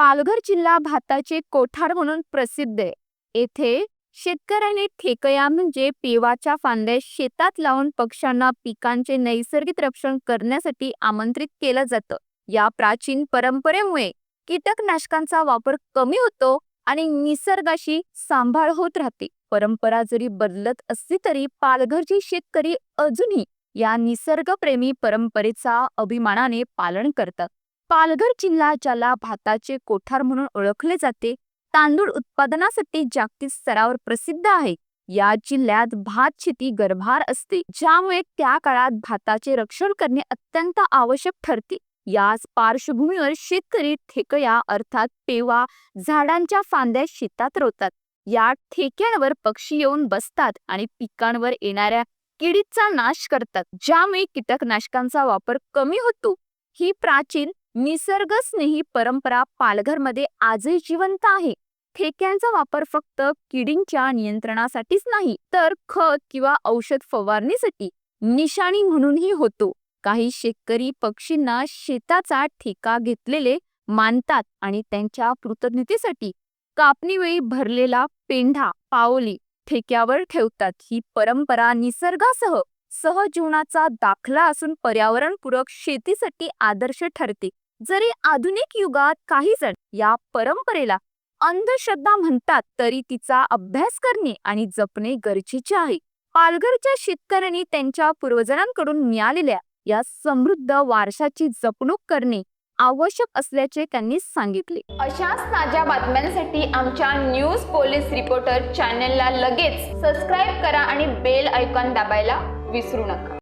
पालघर जिल्हा भाताचे कोठार म्हणून प्रसिद्ध आहे. येथे शेतकऱ्यांनी ठेकया म्हणजे पेवाच्या फांद्या शेतात लावून पक्ष्यांना पिकांचे नैसर्गिक रक्षण करण्यासाठी आमंत्रित केलं जातं. या प्राचीन परंपरेमुळे कीटकनाशकांचा वापर कमी होतो आणि निसर्गाशी सांभाळ होत राहते. परंपरा जरी बदलत असली तरी पालघरची शेतकरी अजूनही या निसर्गप्रेमी परंपरेचा अभिमानाने पालन करतात. पालघर जिल्हा ज्याला भाताचे कोठार म्हणून ओळखले जाते. तांदूळ उत्पादनासाठी जागतिक स्तरावर प्रसिद्ध आहे. या जिल्ह्यात भात शेती गर्भार असते ज्यामुळे त्या काळात भाताचे रक्षण करणे अत्यंत आवश्यक ठरते. याच पार्श्वभूमीवर शेतकरी ठेकया अर्थात पेवा झाडांच्या फांद्या शेतात रोवतात. या ठेक्यांवर पक्षी येऊन बसतात आणि पिकांवर येणाऱ्या किडीचा नाश करतात ज्यामुळे कीटकनाशकांचा वापर कमी होतो. ही प्राचीन निसर्गस्नेही परंपरा पालघरमध्ये आजही जिवंत आहे. ठेक्यांचा वापर फक्त किडींच्या नियंत्रणासाठीच नाही तर खत किंवा औषध फवारणीसाठी निशाणी म्हणूनही होतो. काही शेतकरी पक्षींना शेताचा ठेका घेतलेले मानतात आणि त्यांच्या कृतज्ञतेसाठी कापणीवेळी भरलेला पेंढा पावली ठेक्यावर ठेवतात. ही परंपरा निसर्गासह सहजीवनाचा दाखला असून पर्यावरणपूरक शेतीसाठी आदर्श ठरते. जरी आधुनिक युगात काही जण या परंपरेला अंधश्रद्धा म्हणतात तरी तिचा अभ्यास करणे आणि जपणे गरजेचे आहे. पालघरच्या शेतकऱ्यांनी त्यांच्या पूर्वजांकडून मिळालेल्या या समृद्ध वारशाची जपणूक करणे आवश्यक असल्याचे त्यांनी सांगितले. अशाच ताज्या बातम्यांसाठी आमच्या न्यूज पोलीस रिपोर्टर चॅनलला लगेच सबस्क्राईब करा आणि बेल आयकॉन दाबायला विसरू नका.